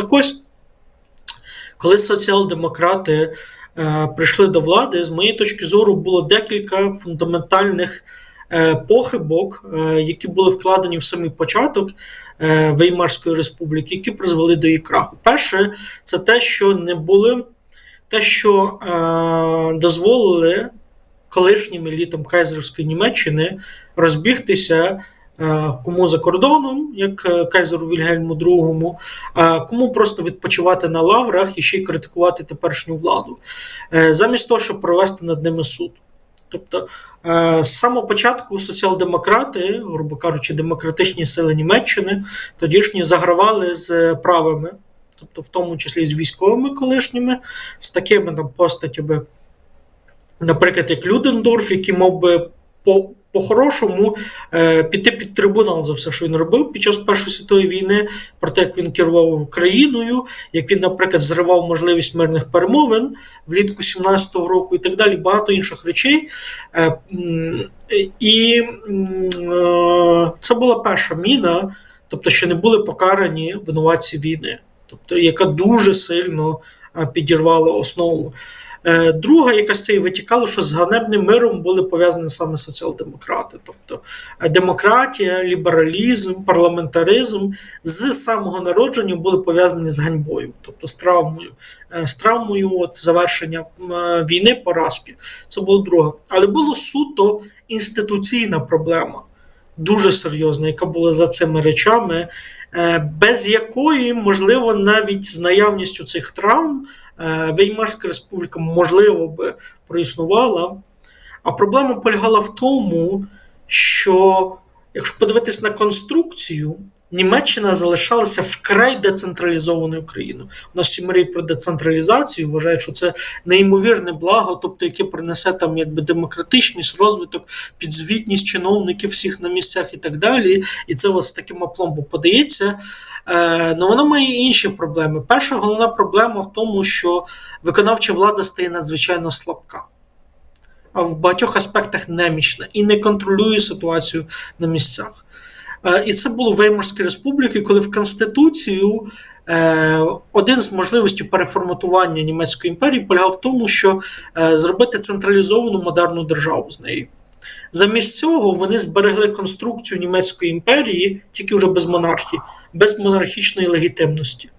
Так ось, коли соціал-демократи е, прийшли до влади, з моєї точки зору, було декілька фундаментальних е, похибок, е, які були вкладені в самий початок е, Веймарської республіки, які призвели до її краху. Перше, це те, що не були те, що е, дозволили колишнім елітам Кайзерської Німеччини розбігтися. Е, Кому за кордоном, як е, Кайзеру Вільгельму II, а кому просто відпочивати на лаврах і ще й критикувати теперішню владу, Е, замість того, щоб провести над ними суд. Тобто, з самого початку соціал-демократи, грубо кажучи, демократичні сили Німеччини, тодішні загравали з правими, тобто в тому числі з військовими колишніми, з такими там постатями, наприклад, як Людендорф, який мав би по. По-хорошому е, піти під трибунал за все, що він робив під час Першої світової війни, про те, як він керував Україною, як він, наприклад, зривав можливість мирних перемовин влітку 17-го року і так далі, багато інших речей. Е, і е, це була перша міна, тобто, що не були покарані винуватці війни, тобто, яка дуже сильно підірвала основу. Е, Друга, яка з цієї витікала, що з ганебним миром були пов'язані саме соціал-демократи. Тобто е, демократія, лібералізм, парламентаризм з самого народження були пов'язані з ганьбою, тобто з травмою, Е, з травмою от, завершення війни, поразки. Це було друге. Але було суто інституційна проблема, дуже серйозна, яка була за цими речами, е, без якої, можливо, навіть з наявністю цих травм. Е, Веймарська республіка, можливо, би проіснувала. А проблема полягала в тому, що якщо подивитись на конструкцію, Німеччина залишалася вкрай децентралізованою країною. У нас всі мріють про децентралізацію, вважають, що це неймовірне благо, тобто яке принесе там якби демократичність, розвиток, підзвітність чиновників всіх на місцях і так далі. І це з таким опломбом подається. Е, Ну воно має інші проблеми. Перша головна проблема в тому, що виконавча влада стає надзвичайно слабка, в багатьох аспектах немічна і не контролює ситуацію на місцях. Е, І це було в республіці, коли в Конституцію е, один з можливостей переформатування Німецької імперії полягав в тому, що е, зробити централізовану модерну державу з нею. Замість цього вони зберегли конструкцію Німецької імперії тільки вже без монархії, без монархічної легітимності.